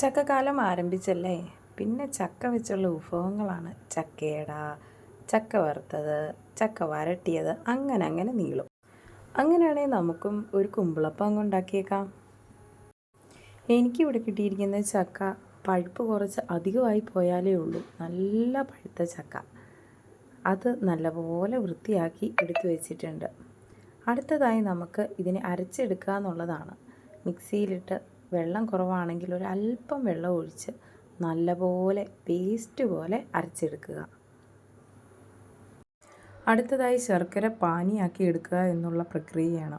ചക്കക്കാലം ആരംഭിച്ചല്ലേ? പിന്നെ ചക്ക വെച്ചുള്ള വിഭവങ്ങളാണ്. ചക്കയട ചക്ക വറുത്തത് ചക്ക വരട്ടിയത് അങ്ങനെ അങ്ങനെ നീളും. അങ്ങനെയാണെങ്കിൽ നമുക്കും ഒരു കുമ്പിളപ്പം അങ്ങ് ഉണ്ടാക്കിയേക്കാം. എനിക്കിവിടെ കിട്ടിയിരിക്കുന്ന ചക്ക പഴുപ്പ് കുറച്ച് അധികമായി പോയാലേ ഉള്ളൂ. നല്ല പഴുത്ത ചക്ക. അത് നല്ലപോലെ വൃത്തിയാക്കി എടുത്തു വെച്ചിട്ടുണ്ട്. അടുത്തതായി നമുക്ക് ഇതിനെ അരച്ചെടുക്കുക എന്നുള്ളതാണ് മിക്സിയിലിട്ട് വെള്ളം കുറവാണെങ്കിൽ ഒരു അല്പം വെള്ളം ഒഴിച്ച് നല്ലപോലെ പേസ്റ്റ് പോലെ അരച്ചെടുക്കുക. അടുത്തതായി ശർക്കര പാനിയാക്കി എടുക്കുക എന്നുള്ള പ്രക്രിയയാണ്.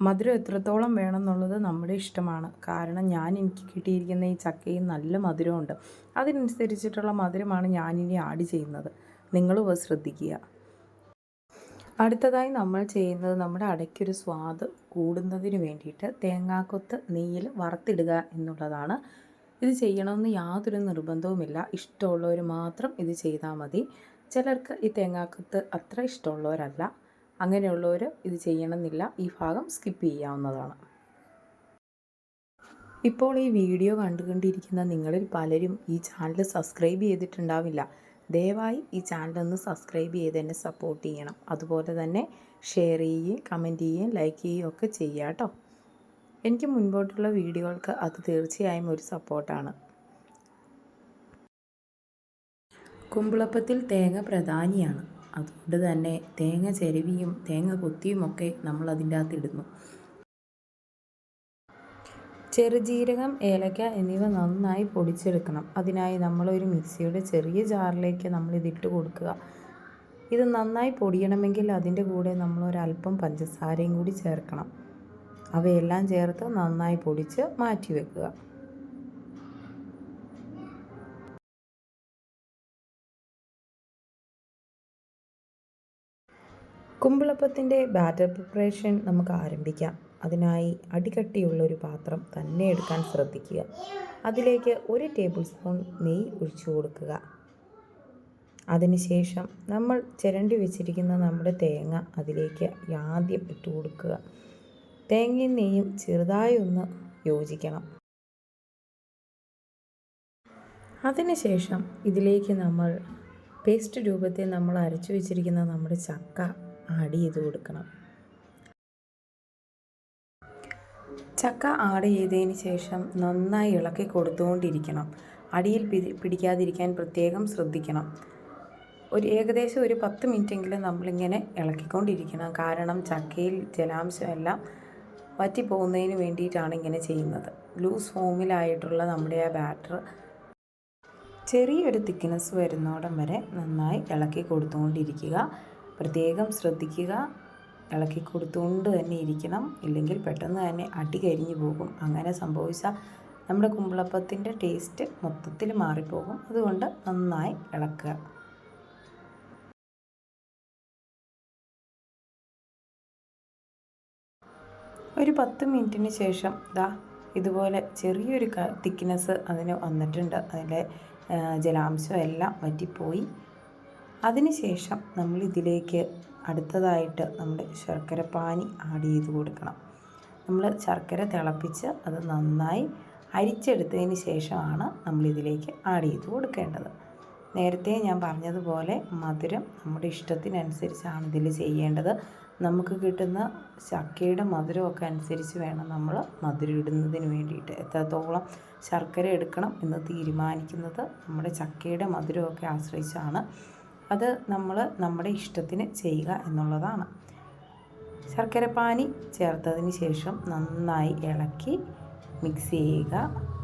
മധുരം എത്രത്തോളം വേണമെന്നുള്ളത് നമ്മുടെ ഇഷ്ടമാണ്. കാരണം ഞാൻ എനിക്ക് കിട്ടിയിരിക്കുന്ന ഈ ചക്കയും നല്ല മധുരമുണ്ട്. അതിനനുസരിച്ചിട്ടുള്ള മധുരമാണ് ഞാനിനി ആഡ് ചെയ്യുന്നത്. നിങ്ങളും ശ്രദ്ധിക്കുക. അടുത്തതായി നമ്മൾ ചെയ്യുന്നത് നമ്മുടെ അടയ്ക്കൊരു സ്വാദ് കൂടുന്നതിന് വേണ്ടിയിട്ട് തേങ്ങാക്കൊത്ത് നെയ്യിൽ വറുത്തിടുക എന്നുള്ളതാണ്. ഇത് ചെയ്യണമെന്ന് യാതൊരു നിർബന്ധവുമില്ല. ഇഷ്ടമുള്ളവർ മാത്രം ഇത് ചെയ്താൽ മതി. ചിലർക്ക് ഈ തേങ്ങാക്കൊത്ത് അത്ര ഇഷ്ടമുള്ളവരല്ല. അങ്ങനെയുള്ളവർ ഇത് ചെയ്യണമെന്നില്ല. ഈ ഭാഗം സ്കിപ്പ് ചെയ്യാവുന്നതാണ്. ഇപ്പോൾ ഈ വീഡിയോ കണ്ടുകൊണ്ടിരിക്കുന്ന നിങ്ങളിൽ പലരും ഈ ചാനൽ സബ്സ്ക്രൈബ് ചെയ്തിട്ടുണ്ടാവില്ല. ദയവായി ഈ ചാനൽ ഒന്ന് സബ്സ്ക്രൈബ് ചെയ്ത് എന്നെ സപ്പോർട്ട് ചെയ്യണം. അതുപോലെ തന്നെ ഷെയർ ചെയ്യുകയും കമന്റ് ചെയ്യുകയും ലൈക്ക് ചെയ്യുകയും ഒക്കെ ചെയ്യുക കേട്ടോ. എനിക്ക് മുൻപോട്ടുള്ള വീഡിയോകൾക്ക് അത് തീർച്ചയായും ഒരു സപ്പോർട്ടാണ് കുമ്പിളപ്പത്തിൽ തേങ്ങ പ്രധാനിയാണ്. അതുകൊണ്ട് തന്നെ തേങ്ങ ചെരുവിയും തേങ്ങ കൊത്തിയും ഒക്കെ നമ്മൾ അതിന്റെ അകത്ത് ഇടുന്നു. ചെറുജീരകം ഏലക്ക എന്നിവ നന്നായി പൊടിച്ചെടുക്കണം. അതിനായി നമ്മളൊരു മിക്സിയുടെ ചെറിയ ജാറിലേക്ക് നമ്മൾ ഇതിട്ട് കൊടുക്കുക. ഇത് നന്നായി പൊടിയണമെങ്കിൽ അതിന്റെ കൂടെ നമ്മൾ ഒരല്പം പഞ്ചസാരയും കൂടി ചേർക്കണം. അവയെല്ലാം ചേർത്ത് നന്നായി പൊടിച്ച് മാറ്റി വെക്കുക. കുമ്പിളപ്പത്തിന്റെ ബാറ്റർ പ്രിപ്പറേഷൻ നമുക്ക് ആരംഭിക്കാം. അതിനായി അടികട്ടിയുള്ള ഒരു പാത്രം തന്നെ എടുക്കാൻ ശ്രദ്ധിക്കുക. അതിലേക്ക് ഒരു ടേബിൾ സ്പൂൺ നെയ്യ് ഒഴിച്ചു കൊടുക്കുക. അതിനുശേഷം നമ്മൾ ചിരണ്ടി വെച്ചിരിക്കുന്ന നമ്മുടെ തേങ്ങ അതിലേക്ക് ആദ്യം ഇട്ട് കൊടുക്കുക. തേങ്ങയും നെയ്യും ചെറുതായി ഒന്ന് യോജിക്കണം. അതിനുശേഷം ഇതിലേക്ക് നമ്മൾ പേസ്റ്റ് രൂപത്തിൽ നമ്മൾ അരച്ചു വെച്ചിരിക്കുന്ന നമ്മുടെ ചക്ക ആഡ് ചെയ്ത് കൊടുക്കണം. ചക്ക ആഡ് ചെയ്തതിന് ശേഷം നന്നായി ഇളക്കി കൊടുത്തുകൊണ്ടിരിക്കണം. അടിയിൽ പിടി പിടിക്കാതിരിക്കാൻ പ്രത്യേകം ശ്രദ്ധിക്കണം. ഒരു ഏകദേശം ഒരു പത്ത് മിനിറ്റെങ്കിലും നമ്മളിങ്ങനെ ഇളക്കിക്കൊണ്ടിരിക്കണം. കാരണം ചക്കയിൽ ജലാംശം എല്ലാം വറ്റിപ്പോകുന്നതിന് വേണ്ടിയിട്ടാണ് ഇങ്ങനെ ചെയ്യുന്നത്. ലൂസ് ഫോമിലായിട്ടുള്ള നമ്മുടെ ആ ബാറ്റർ ചെറിയൊരു തിക്നെസ് വരുന്നോടം വരെ നന്നായി ഇളക്കി കൊടുത്തുകൊണ്ടിരിക്കുക. പ്രത്യേകം ശ്രദ്ധിക്കുക. ഇളക്കി കൊടുത്തുകൊണ്ട് തന്നെ ഇരിക്കണം. ഇല്ലെങ്കിൽ പെട്ടെന്ന് തന്നെ അടി കരിഞ്ഞു പോകും. അങ്ങനെ സംഭവിച്ചാൽ നമ്മുടെ കുമ്പിളപ്പത്തിന്റെ ടേസ്റ്റ് മൊത്തത്തിൽ മാറിപ്പോകും. അതുകൊണ്ട് നന്നായി ഇളക്കുക. ഒരു പത്ത് മിനിറ്റിന് ശേഷം ദാ ഇതുപോലെ ചെറിയൊരു തിക്നെസ് അതിന് വന്നിട്ടുണ്ട്. അതിന്റെ ജലാംശം എല്ലാം വറ്റിപ്പോയി. അതിനുശേഷം നമ്മൾ ഇതിലേക്ക് അടുത്തതായിട്ട് നമ്മൾ ശർക്കര പാനി ആഡ് ചെയ്ത് കൊടുക്കണം. നമ്മൾ ശർക്കര തിളപ്പിച്ച് അത് നന്നായി അരിച്ചെടുത്തതിന് ശേഷമാണ് നമ്മളിതിലേക്ക് ആഡ് ചെയ്ത് കൊടുക്കേണ്ടത്. നേരത്തെ ഞാൻ പറഞ്ഞതുപോലെ മധുരം നമ്മുടെ ഇഷ്ടത്തിനനുസരിച്ചാണ് ഇതിൽ ചെയ്യേണ്ടത്. നമുക്ക് കിട്ടുന്ന ചക്കയുടെ മധുരമൊക്കെ അനുസരിച്ച് വേണം നമ്മൾ മധുരം ഇടുന്നതിന് വേണ്ടിയിട്ട്. എത്രത്തോളം ശർക്കര എടുക്കണം എന്ന് തീരുമാനിക്കുന്നത് നമ്മുടെ ചക്കയുടെ മധുരമൊക്കെ ആശ്രയിച്ചാണ്. അത് നമ്മൾ നമ്മുടെ ഇഷ്ടത്തിന് ചെയ്യുക എന്നുള്ളതാണ്. ശർക്കരപ്പാനി ചേർത്തതിന് ശേഷം നന്നായി ഇളക്കി മിക്സ് ചെയ്യുക.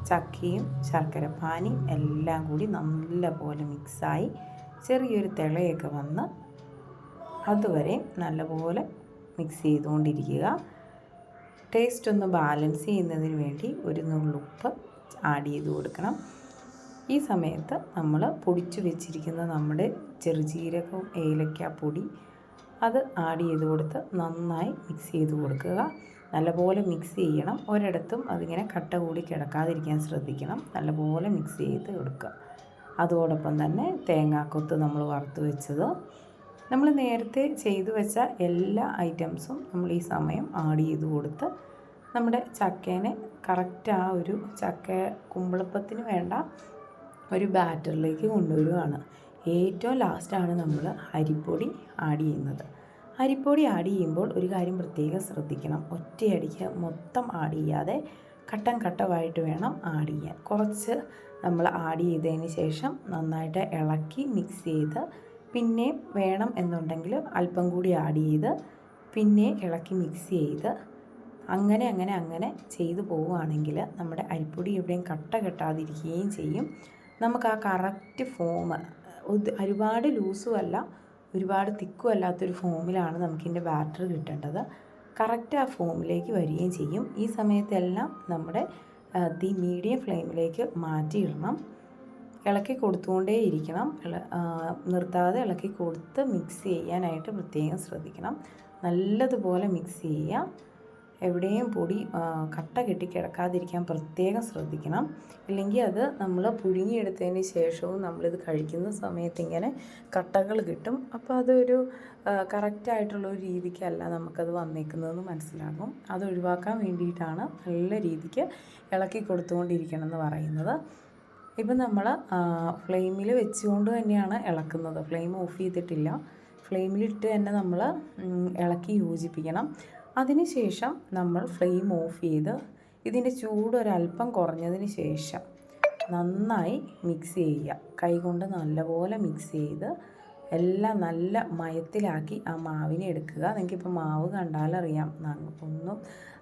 ചക്കയും ശർക്കരപ്പാനിയും എല്ലാം കൂടി നല്ലപോലെ മിക്സായി ചെറിയൊരു തിളയൊക്കെ വന്ന് അതുവരെ നല്ലപോലെ മിക്സ് ചെയ്തുകൊണ്ടിരിക്കുക. ടേസ്റ്റ് ഒന്ന് ബാലൻസ് ചെയ്യുന്നതിന് വേണ്ടി ഒരു നുള്ളുപ്പ് ആഡ് ചെയ്ത് കൊടുക്കണം. ഈ സമയത്ത് നമ്മൾ പൊടിച്ചു വെച്ചിരിക്കുന്ന നമ്മുടെ ചെറുജീരകവും ഏലക്കാപ്പൊടി അത് ആഡ് ചെയ്ത് കൊടുത്ത് നന്നായി മിക്സ് ചെയ്ത് കൊടുക്കുക. നല്ലപോലെ മിക്സ് ചെയ്യണം. ഒരിടത്തും അതിങ്ങനെ കട്ട കൂടി കിടക്കാതിരിക്കാൻ ശ്രദ്ധിക്കണം. നല്ലപോലെ മിക്സ് ചെയ്ത് കൊടുക്കുക അതോടൊപ്പം തന്നെ തേങ്ങാക്കൊത്ത് നമ്മൾ വറുത്ത് വെച്ചത്. നമ്മൾ നേരത്തെ ചെയ്തു വെച്ച എല്ലാ ഐറ്റംസും നമ്മൾ ഈ സമയം ആഡ് ചെയ്ത് കൊടുത്ത് നമ്മുടെ ചക്കേനെ കറക്റ്റ് ആ ഒരു ചക്ക കുമ്പളപ്പത്തിന് വേണ്ട ഒരു ബാറ്ററിലേക്ക് കൊണ്ടുവരികയാണ് ഏറ്റവും ലാസ്റ്റാണ് നമ്മൾ അരിപ്പൊടി ആഡ് ചെയ്യുന്നത്. അരിപ്പൊടി ആഡ് ചെയ്യുമ്പോൾ ഒരു കാര്യം പ്രത്യേകം ശ്രദ്ധിക്കണം. ഒറ്റയടിക്ക് മൊത്തം ആഡ് ചെയ്യാതെ ഘട്ടം ഘട്ടമായിട്ട് വേണം ആഡ് ചെയ്യാൻ. കുറച്ച് നമ്മൾ ആഡ് ചെയ്തതിന് ശേഷം നന്നായിട്ട് ഇളക്കി മിക്സ് ചെയ്ത് പിന്നെ വേണം എന്നുണ്ടെങ്കിൽ അല്പം കൂടി ആഡ് ചെയ്ത് പിന്നെ ഇളക്കി മിക്സ് ചെയ്ത് അങ്ങനെ അങ്ങനെ അങ്ങനെ ചെയ്തു പോവുകയാണെങ്കിൽ നമ്മുടെ അരിപ്പൊടി എവിടെയും കട്ട കെട്ടാതിരിക്കുകയും ചെയ്യും. നമുക്ക് ആ കറക്റ്റ് ഫോം ഒരുപാട് ലൂസും അല്ല ഒരുപാട് തിക്കും അല്ലാത്തൊരു ഫോമിലാണ് നമുക്കിതിന്റെ ബാറ്റർ കിട്ടേണ്ടത്. കറക്റ്റ് ആ ഫോമിലേക്ക് വരികയും ചെയ്യും. ഈ സമയത്തെല്ലാം നമ്മുടെ തീ മീഡിയം ഫ്ലെയിമിലേക്ക് മാറ്റിയിടണം. ഇളക്കി കൊടുത്തുകൊണ്ടേ ഇരിക്കണം നിർത്താതെ ഇളക്കി കൊടുത്ത് മിക്സ് ചെയ്യാനായിട്ട് പ്രത്യേകം ശ്രദ്ധിക്കണം. നല്ലതുപോലെ മിക്സ് ചെയ്യുക. എവിടെയും പൊടി കട്ട കെട്ടി കിടക്കാതിരിക്കാൻ പ്രത്യേകം ശ്രദ്ധിക്കണം. ഇല്ലെങ്കിൽ അത് നമ്മൾ പുഴുങ്ങിയെടുത്തതിന് ശേഷവും നമ്മളിത് കഴിക്കുന്ന സമയത്ത് ഇങ്ങനെ കട്ടകൾ കിട്ടും. അപ്പോൾ അതൊരു കറക്റ്റായിട്ടുള്ള ഒരു രീതിക്കല്ല നമുക്കത് വന്നേക്കുന്നതെന്ന് മനസ്സിലാകും. അത് ഒഴിവാക്കാൻ വേണ്ടിയിട്ടാണ് നല്ല രീതിക്ക് ഇളക്കി കൊടുത്തുകൊണ്ടിരിക്കണം എന്ന് പറയുന്നത്. ഇപ്പം നമ്മൾ ഫ്ലെയിമിൽ വെച്ചുകൊണ്ട് തന്നെയാണ് ഇളക്കുന്നത്. ഫ്ലെയിം ഓഫ് ചെയ്തിട്ടില്ല. ഫ്ലെയിമിലിട്ട് തന്നെ നമ്മൾ ഇളക്കി യോജിപ്പിക്കണം. അതിനുശേഷം നമ്മൾ ഫ്ലെയിം ഓഫ് ചെയ്ത് ഇതിന്റെ ചൂട് ഒരല്പം കുറഞ്ഞതിന് ശേഷം നന്നായി മിക്സ് ചെയ്യുക. കൈകൊണ്ട് നല്ലപോലെ മിക്സ് ചെയ്ത് എല്ലാം നല്ല മയത്തിലാക്കി ആ മാവിനെ എടുക്കുക. നിങ്ങൾക്കിപ്പോൾ മാവ് കണ്ടാലറിയാം. ഒന്നും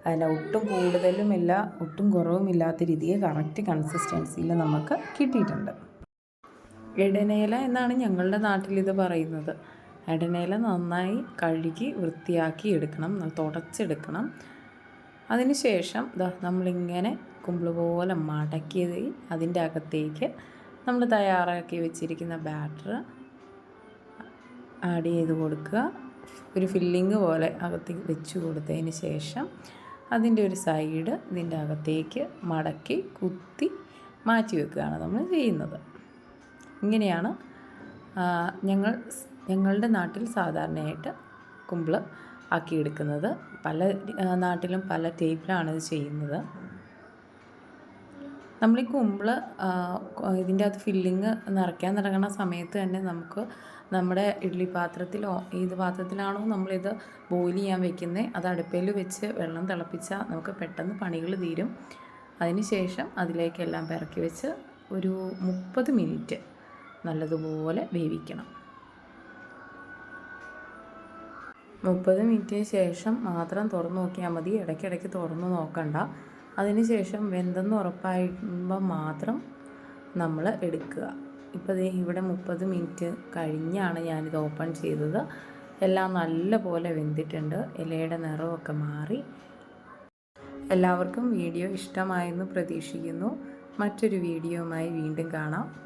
അതിന്റെ ഒട്ടും കൂടുതലുമില്ല ഒട്ടും കുറവുമില്ലാത്ത രീതിയിൽ കറക്റ്റ് കൺസിസ്റ്റൻസിയിൽ നമുക്ക് കിട്ടിയിട്ടുണ്ട്. ഇടനേല എന്നാണ് ഞങ്ങളുടെ നാട്ടിൽ ഇത് പറയുന്നത്. ഇടനേല നന്നായി കഴുകി വൃത്തിയാക്കി എടുക്കണം തുടച്ചെടുക്കണം. അതിന് ശേഷം ദാ നമ്മളിങ്ങനെ കുമ്പിൾ പോലെ മടക്കിയത് അതിന്റെ അകത്തേക്ക് നമ്മൾ തയ്യാറാക്കി വെച്ചിരിക്കുന്ന ബാറ്റർ ആഡ് ചെയ്ത് കൊടുക്കുക. ഒരു ഫില്ലിങ് പോലെ അകത്ത് വെച്ച് കൊടുത്തതിന് ശേഷം അതിന്റെ ഒരു സൈഡ് ഇതിന്റെ അകത്തേക്ക് മടക്കി കുത്തി മാറ്റി വെക്കുകയാണ് നമ്മൾ ചെയ്യുന്നത്. ഇങ്ങനെയാണ് ഞങ്ങൾ ഞങ്ങളുടെ നാട്ടിൽ സാധാരണയായിട്ട് കുമ്പിൾ ആക്കിയെടുക്കുന്നത്. പല നാട്ടിലും പല ടൈപ്പിലാണ് ഇത് ചെയ്യുന്നത്. നമ്മൾ ഈ കുമ്പിൾ ഇതിന്റെ അകത്ത് ഫില്ലിങ് നിറയ്ക്കാൻ തുടങ്ങുന്ന സമയത്ത് തന്നെ നമുക്ക് നമ്മുടെ ഇഡ്ഡലി പാത്രത്തിലോ ഏത് പാത്രത്തിലാണോ നമ്മളിത് ബോയിൽ ചെയ്യാൻ വെക്കുന്നത് അത് അടുപ്പയിൽ വെച്ച് വെള്ളം തിളപ്പിച്ചാൽ നമുക്ക് പെട്ടെന്ന് പണികൾ തീരും. അതിന് ശേഷം അതിലേക്കെല്ലാം പിറക്കി വെച്ച് ഒരു മുപ്പത് മിനിറ്റ് നല്ലതുപോലെ വേവിക്കണം. മുപ്പത് മിനിറ്റിന് ശേഷം മാത്രം തുറന്നു നോക്കിയാൽ മതി. ഇടയ്ക്കിടയ്ക്ക് തുറന്നു നോക്കണ്ട. അതിന് ശേഷം വെന്തെന്ന് ഉറപ്പാകുമ്പോൾ മാത്രം നമ്മൾ എടുക്കുക. ഇപ്പോൾ ഇവിടെ മുപ്പത് മിനിറ്റ് കഴിഞ്ഞാണ് ഞാനിത് ഓപ്പൺ ചെയ്തത്. എല്ലാം നല്ല പോലെ വെന്തിട്ടുണ്ട്. ഇലയുടെ നിറമൊക്കെ മാറി. എല്ലാവർക്കും വീഡിയോ ഇഷ്ടമായെന്ന് പ്രതീക്ഷിക്കുന്നു. മറ്റൊരു വീഡിയോയുമായി വീണ്ടും കാണാം.